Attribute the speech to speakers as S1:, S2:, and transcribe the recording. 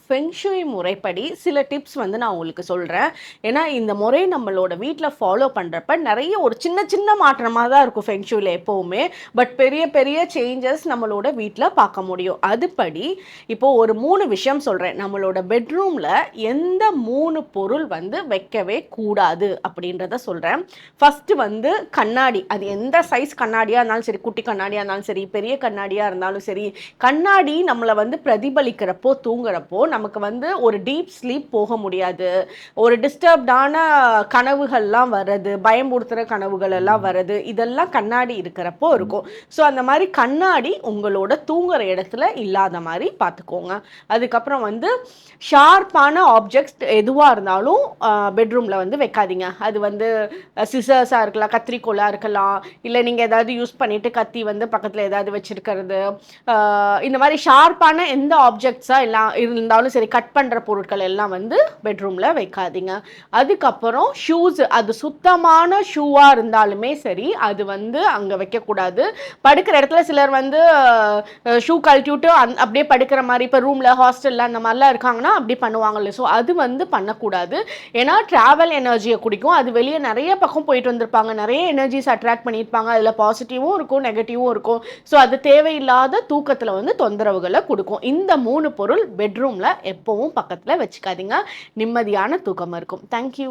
S1: ஃபெங்ஷுய் முறைப்படி சில டிப்ஸ் வந்து நான் உங்களுக்கு சொல்கிறேன் ஏன்னா இந்த முறை நம்மளோட வீட்டில் ஃபாலோ பண்ணுறப்ப நிறைய ஒரு சின்ன சின்ன மாற்றமாக தான் இருக்கும் ஃபெங்ஷுயில் எப்போவுமே. பட் பெரிய பெரிய சேஞ்சஸ் நம்மளோட வீட்டில் பார்க்க முடியும். அதுபடி இப்போது ஒரு மூணு விஷயம் சொல்கிறேன் நம்மளோட பெட்ரூமில் எந்த மூணு பொருள் வந்து வைக்கவே கூடாது அப்படின்றத சொல்கிறேன் ஃபஸ்ட்டு வந்து கண்ணாடி. அது எந்த சைஸ் கண்ணாடியாக இருந்தாலும் சரி குட்டி கண்ணாடியாக இருந்தாலும் சரி பெரிய கண்ணாடியாக இருந்தாலும் சரி கண்ணாடி நம்மளை வந்து பிரதிபலிக்கிறப்போ தூங்குறப்போ நமக்கு வந்து ஒரு டீப் ஸ்லீப் போக முடியாது. ஒரு டிஸ்டர்ப்டான கனவுகள்லாம் வர்றது பயம்படுத்துகிற கனவுகள் எல்லாம் வர்றது இதெல்லாம் கண்ணாடி இருக்கிறப்போ இருக்கும். ஸோ அந்த மாதிரி கண்ணாடி உங்களோட தூங்குற இடத்துல இல்லாத மாதிரி பார்த்துக்கோங்க. அதுக்கப்புறம் வந்து ஷார்ப்பான ஆப்ஜெக்ட்ஸ் எதுவாக இருந்தாலும் பெட்ரூமில் வந்து வைக்காதீங்க. அது வந்து சிசர்ஸாக இருக்கலாம் கத்திரிக்கோலாக இருக்கலாம் இல்லை நீங்கள் ஏதாவது யூஸ் பண்ணிவிட்டு கத்தி வந்து பக்கத்தில் ஏதாவது வச்சுருக்கிறது இந்த மாதிரி ஷார்ப்பான எந்த ஆப்ஜெக்ட்ஸாக எல்லாம் இருந்தாலும் சரி கட் பண்ணுற பொருட்கள் எல்லாம் வந்து பெட்ரூமில் வைக்காதீங்க. அதுக்கப்புறம் ஷூஸ் அது சுத்தமான ஷூவாக இருந்தாலுமே சரி அது வந்து அங்கே வைக்கக்கூடாது. படுக்கிற இடத்துல சிலர் வந்து ஷூ கழட்டி விட்டு அந் அப்படியே படுக்கிற மாதிரி இப்போ ரூமில் ஹாஸ்டலில் அந்த மாதிரிலாம் இருக்காங்கன்னா அப்படி பண்ணுவாங்கல்ல. ஸோ அது வந்து பண்ணக்கூடாது. ஏன்னா ட்ராவல் எனர்ஜியை குடிக்கும். அது வெளியே நிறைய பக்கம் போயிட்டு வந்திருப்பாங்க. நிறைய எனர்ஜிஸ் அட்ராக்ட் பண்ணியிருப்பாங்க. அதில் பாசிட்டிவும் இருக்கும் நெகட்டிவும் இருக்கும். ஸோ அது தேவையில்லாத தூக்கத்தில் வந்து தொந்தரவுகளை கொடுக்கும். இந்த மூணு பொருள் பெட்ரூம் பெட்ரூமில் எப்போவும் பக்கத்தில் வச்சுக்காதீங்க. நிம்மதியான தூக்கம் இருக்கும். தேங்க்யூ